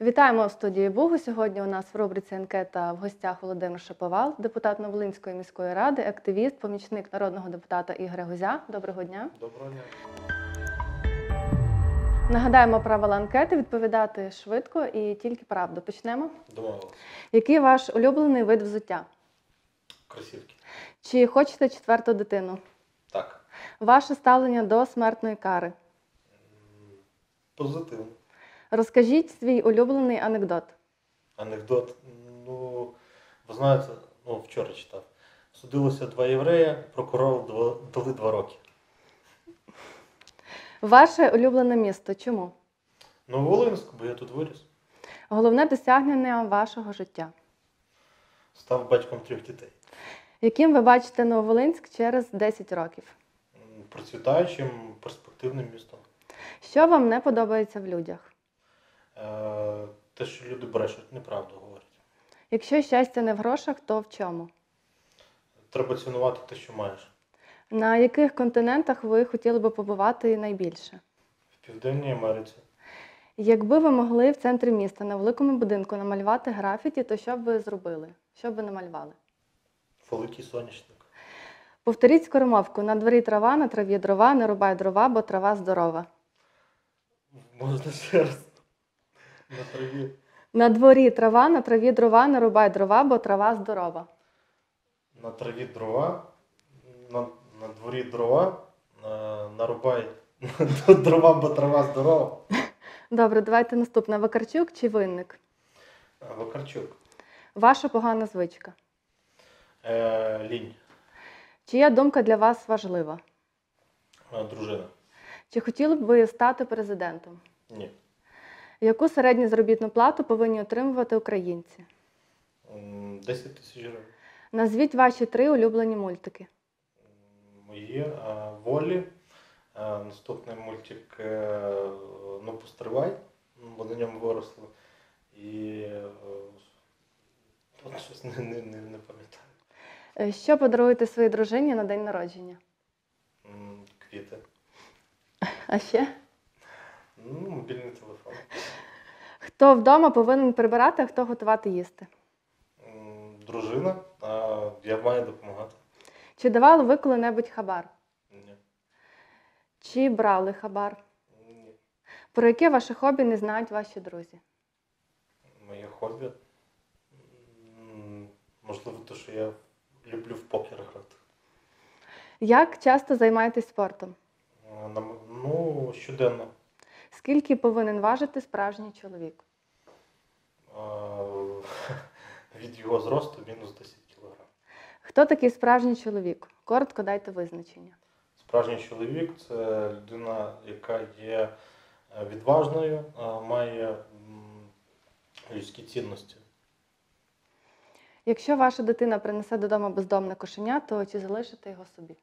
Вітаємо в студії Бугу. Сьогодні у нас в рубриці анкета в гостях Володимир Шаповал, депутат Новолинської міської ради, активіст, помічник народного депутата Ігоря Гузя. Доброго дня. Доброго дня. Нагадаємо правила анкети відповідати швидко і тільки правду. Почнемо. Домовились. Який ваш улюблений вид взуття? Кросівки. Чи хочете четверту дитину? Так. Ваше ставлення до смертної кари? Позитивно. Розкажіть свій улюблений анекдот. Анекдот. Ну, ви знаєте, ну, вчора читав. Судилося два єврея, прокурору дали два роки. Ваше улюблене місто. Чому? Нововолинськ, бо я тут виріс. Головне досягнення вашого життя. Став батьком трьох дітей. Яким ви бачите Нововолинськ через 10 років? Процвітаючим, перспективним містом. Що вам не подобається в людях? Е, те, що люди брешуть, неправду говорять. Якщо щастя не в грошах, то в чому? Треба цінувати те, що маєш. На яких континентах ви хотіли би побувати найбільше? В Південній Америці. Якби ви могли в центрі міста на великому будинку намалювати графіті, то що б ви зробили? Що б ви намалювали? Великий соняшник. Повторіть скоромовку: на дворі трава, на траві дрова, не рубай дрова, бо трава здорова. Можна ще раз. На траві. На дворі трава, на траві дрова, не рубай дрова, бо трава здорова. На траві дрова, на, на дворі дрова, на, нарубай дрова, бо трава здорова. Добре, давайте наступне. Вакарчук чи винник? Вакарчук. Ваша погана звичка. Е, лінь. Чия думка для вас важлива? Е, дружина. Чи хотіли б ви стати президентом? Ні. Яку середню заробітну плату повинні отримувати українці? 10 тисяч гривень. Назвіть ваші три улюблені мультики. Мої е, волі. Е, наступний мультик е, Ну постривай, бо на ньому виросли. І е, щось не, не, не, не пам'ятаю. Що подаруєте своїй дружині на день народження? Квіти. А ще? Ну, мобільний телефон. Хто вдома повинен прибирати, а хто готувати їсти? Дружина, а я маю допомагати. Чи давали ви коли-небудь хабар? Ні. Чи брали хабар? Ні. Про яке ваше хобі не знають ваші друзі? Моє хобі. Можливо, те, що я люблю в покер грати. Як часто займаєтесь спортом? Ну, щоденно. Скільки повинен важити справжній чоловік? Від його зросту мінус 10 кг. Хто такий справжній чоловік? Коротко дайте визначення. Справжній чоловік це людина, яка є е, відважною, має людські цінності. Якщо ваша дитина принесе додому бездомне кошеня, то чи залишите його собі?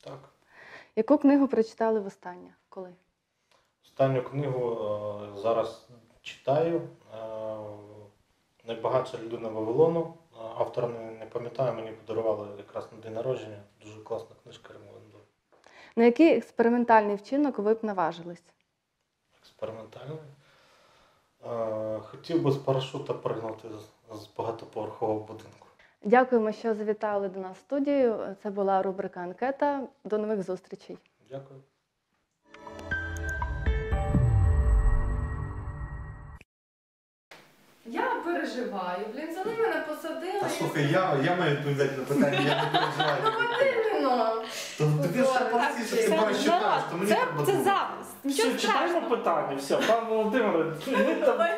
Так. Яку книгу прочитали востаннє? Коли? Останню книгу е, зараз читаю. Е, Найбагатша людина Вавилону. Е, Автора не, пам'ятаю, мені подарували якраз на день народження. Дуже класна книжка рекомендую. На який експериментальний вчинок ви б наважились? Експериментальний. Хотів би з парашута пригнути з, з багатоповерхового будинку. Дякуємо, що завітали до нас в студію. Це була рубрика Анкета. До нових зустрічей. Дякую. Переживаю, блін, взяли мене посадили. Та слухай, я, я маю відповідати на питання, я не переживаю. Ну от іменно. То тобі ще простіше, ти маєш читати, то мені це, треба це думати. запис. Нічого Все, читаємо страшного. питання, все, пан Володимир, ми там ми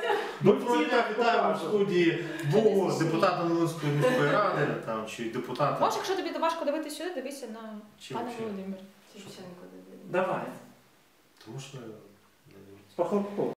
Доброго всі дня, так вітаємо в покажемо. студії Богу, депутата Новинської міської ради, там, чи депутата. Може, якщо тобі важко дивитися сюди, дивися на Чи- пана чи- Володимира. Давай, Тому що по хлопку.